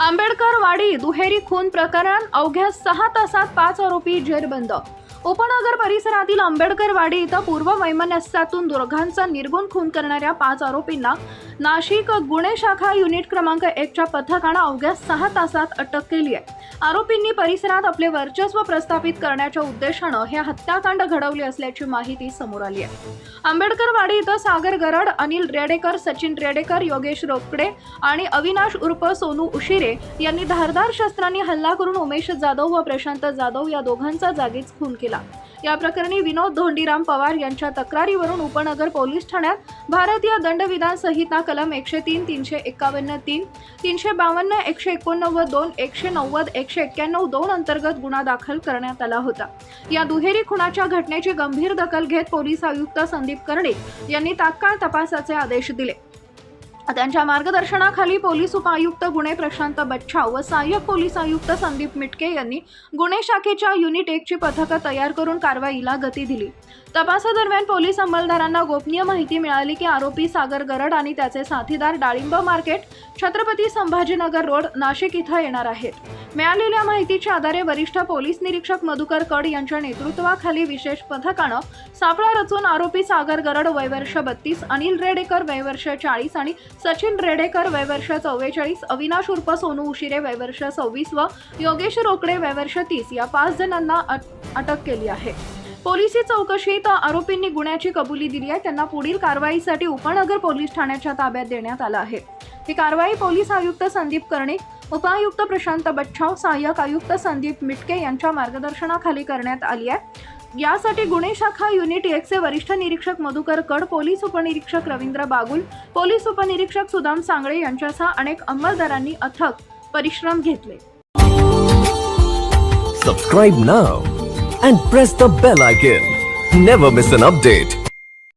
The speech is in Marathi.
आंबेडकर वाडी दुहेरी खून प्रकरण अवघ्या सहा तासात पाच आरोपी जेरबंद उपनगर परिसरातील आंबेडकरवाडी इथं पूर्व वैमनस्यातून दोघांचा निर्गुण खून करणाऱ्या पाच आरोपींना नाशिक गुन्हे शाखा युनिट क्रमांक एकच्या पथकानं अवघ्या सहा तासात अटक केली आहे. आरोपींनी परिसरात आपले वर्चस्व प्रस्थापित करण्याच्या उद्देशानं हे हत्याकांड घडवले असल्याची माहिती समोर आली आहे. आंबेडकरवाडी इथं सागर गरड अनिल रेडेकर सचिन रेडेकर योगेश रोकडे आणि अविनाश उर्फ सोनू उशिरे यांनी धारदार शस्त्रांनी हल्ला करून उमेश जाधव व प्रशांत जाधव या दोघांचा जागीच खून केला. या प्रकरणी विनोद धोंडीराम पवार यांच्या तक्रारीवरून उपनगर पोलीस ठाण्यात भारतीय दंडविधान संहिता कलम एकशे तीन तीनशे एकावन्न तीन तीनशे बावन्न एकशे एकोणनव्वद दोन एकशे नव्वद एकशे एक्क्याण्णव दोन अंतर्गत गुन्हा दाखल करण्यात आला होता. या दुहेरी खुनाच्या घटनेची गंभीर दखल घेत पोलीस आयुक्त संदीप कर्णिक यांनी तात्काळ तपासाचे आदेश दिले. त्यांच्या मार्गदर्शनाखाली पोलीस उपायुक्त गुन्हे प्रशांत बच्छाव व सहाय्यक पोलीस आयुक्त संदीप मिटके यांनी गुन्हे शाखेच्या युनिट एकची पथकं तयार करून कारवाईला गती दिली. तपासादरम्यान पोलीस अंमलदारांना गोपनीय माहिती मिळाली की आरोपी सागर गरड आणि त्याचे साथीदार डाळिंब मार्केट छत्रपती संभाजीनगर रोड नाशिक इथं येणार आहेत. मिळालेल्या माहितीच्या आधारे वरिष्ठ पोलीस निरीक्षक मधुकर कड यांच्या नेतृत्वाखाली विशेष पथकानं सापळा रचून आरोपी सागर गरड वयवर्ष बत्तीस अनिल रेडेकर वयवर्ष चाळीस आणि सचिन रेडेकर वयवर्ष चव्वेचाळीस अविनाश उर्फ सोनू उशिरे वयवर्ष सव्वीस व योगेश रोकडे वयवर्ष तीस या पाच जणांना अट- अटक केली आहे. पोलिसी चौकशीत आरोपींनी गुन्ह्याची कबुली दिली आहे. त्यांना पुढील कारवाईसाठी उपनगर पोलीस ठाण्याच्या ताब्यात देण्यात आलं आहे. ही कारवाई पोलीस आयुक्त संदीप कर्णिक उपायुक्त प्रशांत बच्छाव सहाय्यक आयुक्त संदीप मिटके यांच्या मार्गदर्शनाखाली करण्यात आली आहे. यासाठी गुन्हे शाखा युनिट एकचे वरिष्ठ निरीक्षक मधुकर कड पोलीस उपनिरीक्षक रवींद्र बागुल पोलीस उपनिरीक्षक सुदाम सांगळे यांच्यासह अनेक अंमलदारांनी अथक परिश्रम घेतले. Subscribe now and press the bell icon never miss an update